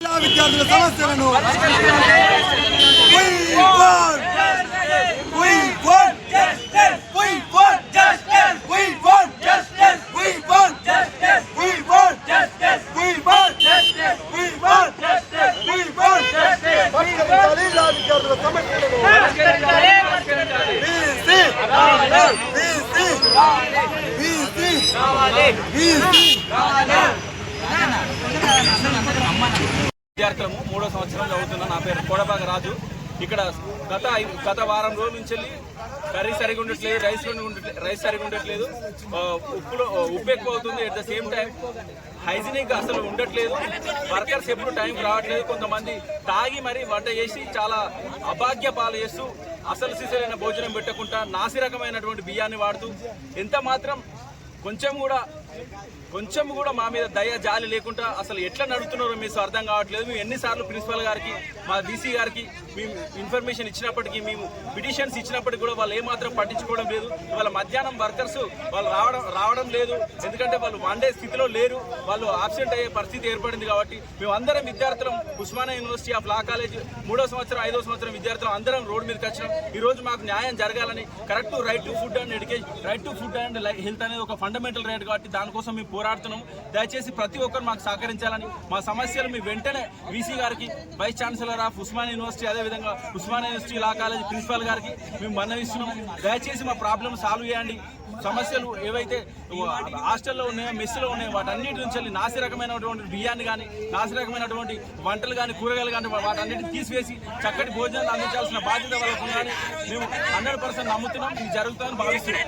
ಎಲ್ಲ ವಿದ್ಯಾರ್ಥಿಗಳ ಸಮಸ್ಯೆಗಳನ್ನು ಸಮಸ್ಯೆಗಳನ್ನು కార్యక్రమం మూడో సంవత్సరం చదువుతున్నా నా పేరు కోడపాక రాజు. ఇక్కడ గత గత వారం రోజుల నుంచి వెళ్ళి కర్రీ సరిగా ఉండట్లేదు రైస్ రైస్ సరిగా ఉండట్లేదు ఉప్పులో ఉప్పు ఎక్కువ అవుతుంది. At the same time hygienic అసలు ఉండట్లేదు. వర్కర్స్ ఎప్పుడు టైం రావట్లేదు. కొంతమంది తాగి మరీ వంట చేసి చాలా అభాగ్య పాలు చేస్తూ అసలు సిసలైన భోజనం పెట్టకుండా నాసి రకమైనటువంటి బియ్యాన్ని వాడుతూ ఎంత మాత్రం కొంచెం కూడా కొంచెం కూడా మా మీద దయ జాలి లేకుండా అసలు ఎట్లా నడుతున్నారో మీకు అర్థం కావట్లేదు. మేము ఎన్నిసార్లు ప్రిన్సిపల్ గారికి మా డీసీ గారికి మేము ఇన్ఫర్మేషన్ ఇచ్చినప్పటికీ మేము పిటిషన్స్ ఇచ్చినప్పటికీ కూడా వాళ్ళు ఏమాత్రం పట్టించుకోవడం లేదు. ఇవాళ మధ్యాహ్నం వర్కర్స్ వాళ్ళు రావడం రావడం లేదు. ఎందుకంటే వాళ్ళు వండే స్థితిలో లేరు. వాళ్ళు ఆబ్సెంట్ అయ్యే పరిస్థితి ఏర్పడింది కాబట్టి మేము అందరం విద్యార్థులం Osmania university of law college మూడో సంవత్సరం ఐదో సంవత్సరం విద్యార్థులం అందరం రోడ్ మీదకి వచ్చినాం. ఈరోజు మాకు న్యాయం జరగాలని correct right to food and education right to food and health అనేది ఒక ఫండమెంటల్ రైట్ కాబట్టి దానికోసం మేము పోరాడుతున్నాం. దయచేసి ప్రతి ఒక్కరు మాకు సహకరించాలని మా సమస్యలు మీ వెంటనే వీసీ గారికి vice chancellor of Osmania university అదేవిధంగా Osmania university law college principal గారికి మేము మన్నవిస్తున్నాం. దయచేసి మా ప్రాబ్లమ్ సాల్వ్ చేయండి. సమస్యలు ఏవైతే హాస్టల్లో ఉన్నాయో మెస్సులో ఉన్నాయో వాటన్నిటి నుంచి వెళ్ళి నాసి రకమైనటువంటి బియ్యాన్ని కానీ నాసి రకమైనటువంటి వంటలు కానీ కూరగాయలు కానీ వాటన్నిటిని తీసివేసి చక్కటి భోజనాలు అందించాల్సిన బాధ్యత వాళ్ళకు ఉందని మేము హండ్రెడ్ పర్సెంట్ నమ్ముతున్నాం. ఇది జరుగుతుందని భావిస్తున్నాం.